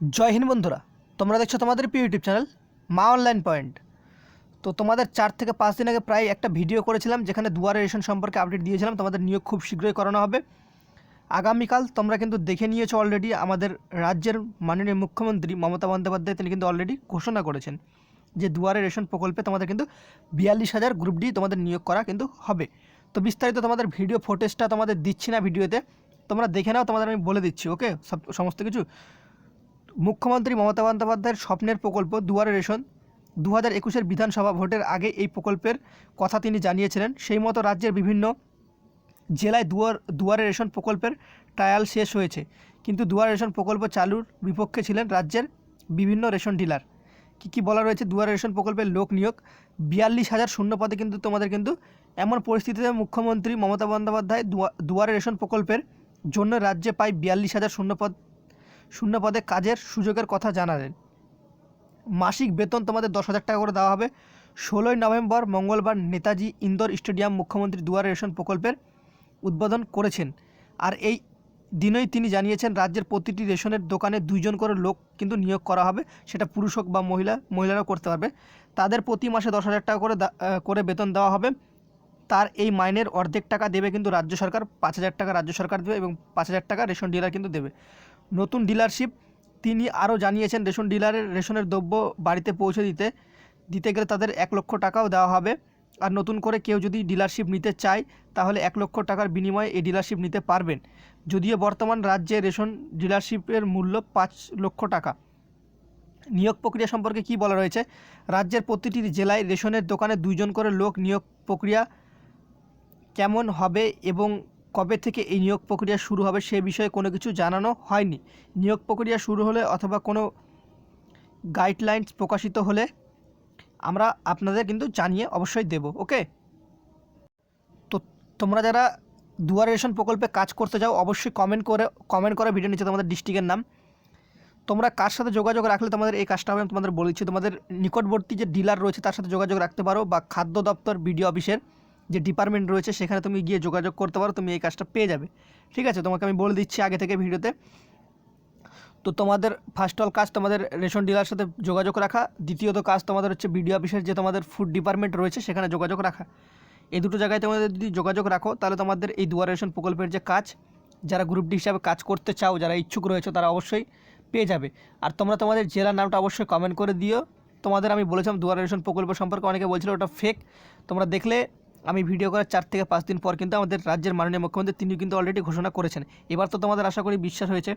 জয় হিন্দ বন্ধুরা, তোমরা দেখছ তোমাদের প্রিয় YouTube channel Maa online point. তো তোমাদের চার থেকে পাঁচ দিন আগে প্রায় একটা ভিডিও করেছিলাম যেখানে দুয়ারে রেশন সম্পর্কে আপডেট দিয়েছিলাম, তোমাদের নিয়োগ খুব শীঘ্রই করানো হবে। আগামীকাল তোমরা কিন্তু দেখে নিয়েছো অলরেডি আমাদের রাজ্যের মাননীয় মুখ্যমন্ত্রী মমতা বন্দ্যোপাধ্যায়, তিনি কিন্তু অলরেডি ঘোষণা করেছেন যে দুয়ারে রেশন প্রকল্পে তোমাদের কিন্তু বিয়াল্লিশ হাজার গ্রুপ ডি তোমাদের নিয়োগ করা কিন্তু হবে। তো বিস্তারিত তোমাদের ভিডিও ফুটেজটা তোমাদের দিচ্ছি না ভিডিওতে, তোমরা দেখে নাও, তোমাদের আমি বলে দিচ্ছি ওকে সব, সমস্ত কিছু। মুখ্যমন্ত্রী মমতা বন্দ্যোপাধ্যায়ের স্বপ্নের প্রকল্প দুয়ারে রেশন দু হাজার একুশের বিধানসভা ভোটের আগে এই প্রকল্পের কথা তিনি জানিয়েছিলেন। সেই মতো রাজ্যের বিভিন্ন জেলায় দুয়ার, দুয়ারে রেশন প্রকল্পের ট্রায়াল শেষ হয়েছে। কিন্তু দুয়ারে রেশন প্রকল্প চালুর বিপক্ষে ছিলেন রাজ্যের বিভিন্ন রেশন ডিলার। কী কী বলা রয়েছে? দুয়ারে রেশন প্রকল্পের লোক নিয়োগ। বিয়াল্লিশ হাজার শূন্য পদে কিন্তু তোমাদের কিন্তু এমন পরিস্থিতিতে মুখ্যমন্ত্রী মমতা বন্দ্যোপাধ্যায় দুয়া- দুয়ারে রেশন প্রকল্পের জন্য রাজ্যে প্রায় বিয়াল্লিশ হাজার শূন্য পদ শূন্য পদে কাজের সুযোগের কথা জানালেন। মাসিক বেতন তোমাদের দশ হাজার টাকা করে দেওয়া হবে। ষোলোই নভেম্বর মঙ্গলবার নেতাজি ইন্দোর স্টেডিয়াম মুখ্যমন্ত্রী দুয়ারে রেশন প্রকল্পের উদ্বোধন করেছেন। আর এই দিনই তিনি জানিয়েছেন, রাজ্যের প্রতিটি রেশনের দোকানে দুইজন করে লোক কিন্তু নিয়োগ করা হবে। সেটা পুরুষ হোক বা মহিলা, মহিলারাও করতে পারবে। তাদের প্রতি মাসে দশ হাজার টাকা করে করে বেতন দেওয়া হবে। তার এই মাইনের অর্ধেক টাকা দেবে কিন্তু রাজ্য সরকার, পাঁচ হাজার টাকা রাজ্য সরকার দেবে এবং পাঁচ হাজার টাকা রেশন ডিলার কিন্তু দেবে। নতুন ডিলারশিপ তিনি আরও জানিয়েছেন, রেশন ডিলারের, রেশনের দ্রব্য বাড়িতে পৌঁছে দিতে দিতে গেলে তাদের এক লক্ষ টাকাও দেওয়া হবে। আর নতুন করে কেউ যদি ডিলারশিপ নিতে চায়, তাহলে এক লক্ষ টাকার বিনিময়ে এই ডিলারশিপ নিতে পারবেন। যদিও বর্তমান রাজ্যে রেশন ডিলারশিপের মূল্য পাঁচ লক্ষ টাকা। নিয়োগ প্রক্রিয়া সম্পর্কে কি বলা রয়েছে? রাজ্যের প্রতিটি জেলায় রেশনের দোকানে দুইজন করে লোক নিয়োগ প্রক্রিয়া কেমন হবে এবং কবে থেকে এই নিয়োগ প্রক্রিয়া শুরু হবে সে বিষয়ে কোনো কিছু জানানো হয়নি। নিয়োগ প্রক্রিয়া শুরু হলে অথবা কোনো গাইডলাইন্স প্রকাশিত হলে আমরা আপনাদের কিন্তু জানিয়ে অবশ্যই দেব, ওকে? তো তোমরা যারা দুয়ারে রেশন প্রকল্পে কাজ করতে যাও, অবশ্যই কমেন্ট করে কমেন্ট করে ভিডিও নিচে তোমাদের ডিস্ট্রিক্টের নাম। তোমরা কার সাথে যোগাযোগ রাখলে তোমাদের এই কাজটা হবে আমি তোমাদের বলেছি। তোমাদের নিকটবর্তী যে ডিলার রয়েছে, তার সাথে যোগাযোগ রাখতে পারো বা খাদ্য দপ্তর বিডিও অফিসের যে ডিপার্টমেন্ট রয়েছে, সেখানে তুমি গিয়ে যোগাযোগ করতে পারো, তুমি এই কাজটা পেয়ে যাবে। ঠিক আছে? তোমাকে আমি বলে দিচ্ছি আগে থেকে ভিডিওতে। তো তোমাদের ফার্স্ট অল কাজ তোমাদের রেশন ডিলার সাথে যোগাযোগ রাখা। দ্বিতীয়ত কাজ তোমাদের হচ্ছে বিডিও অফিসের যে তোমাদের ফুড ডিপার্টমেন্ট রয়েছে, সেখানে যোগাযোগ রাখা। এই দুটো জায়গায় তোমাদের যদি যোগাযোগ রাখো, তাহলে তোমাদের এই দুয়ার রেশন প্রকল্পের যে কাজ, যারা গ্রুপ ডি হিসাবে কাজ করতে চাও, যারা ইচ্ছুক রয়েছে, তারা অবশ্যই পেয়ে যাবে। আর তোমরা তোমাদের জেলার নামটা অবশ্যই কমেন্ট করে দিও। তোমাদের আমি বলেছিলাম দুয়ার রেশন প্রকল্প সম্পর্কে অনেকে বলছিল ওটা ফেক তোমরা দেখলে আমি ভিডিও করার চার থেকে পাঁচ দিন পর কিন্তু আমাদের রাজ্যের মাননীয় মুখ্যমন্ত্রী তিনি কিন্তু অলরেডি ঘোষণা করেছেন। এবার তো তোমাদের আশা করি বিশ্বাস হয়েছে।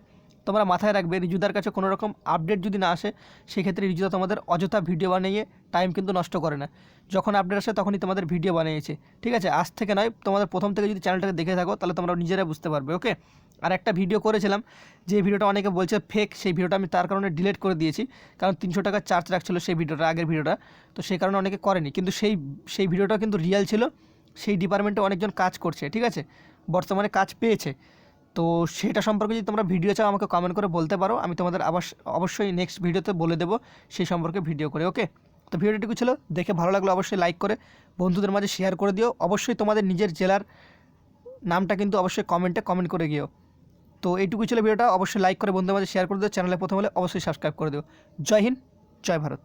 তোমরা মাথায় রাখবে, রিজুদার কাছে কোনো রকম আপডেট যদি না আসে, সেক্ষেত্রে রিজুদা তোমাদের অযথা ভিডিও বানিয়ে টাইম কিন্তু নষ্ট করে না। যখন আপডেট আসে, তখনই তোমাদের ভিডিও বানিয়েছে। ঠিক আছে? আজ থেকে নয়, তোমাদের প্রথম থেকে যদি চ্যানেলটাকে দেখে থাকো, তাহলে তোমরা নিজেরাই বুঝতে পারবে ওকে আর একটা ভিডিও করেছিলাম, যে ভিডিওটা অনেকে বলছে ফেক সেই ভিডিওটা আমি তার কারণে ডিলিট করে দিয়েছি, কারণ তিনশো টাকা চার্জ রাখছিল সেই ভিডিওটা আগের ভিডিওটা তো সেই কারণে অনেকে করেনি। কিন্তু সেই সেই ভিডিওটা কিন্তু রিয়েল ছিল। সেই ডিপার্টমেন্টে অনেকজন কাজ করছে, ঠিক আছে? বর্তমানে কাজ পেয়েছে। তো সেটা সম্পর্কে যদি তোমরা ভিডিও চাও, আমাকে কমেন্ট করে বলতে পারো। আমি তোমাদের আবার অবশ্যই নেক্সট ভিডিওতে বলে দেবো সেই সম্পর্কে ভিডিও করে ওকে তো ভিডিওটুকু ছিল দেখে ভালো লাগল, অবশ্যই লাইক করে, বন্ধুদের মাঝে শেয়ার করে দিও। অবশ্যই তোমাদের নিজের জেলার নামটা কিন্তু অবশ্যই কমেন্টে কমেন্ট করে গিয়েও। তো এইটুকু ছিল ভিডিওটা অবশ্যই লাইক করে বন্ধুদের মাঝে শেয়ার করে দিও চ্যানেলে প্রথম হলে অবশ্যই সাবস্ক্রাইব করে দিও। জয় হিন্দ, জয় ভারত।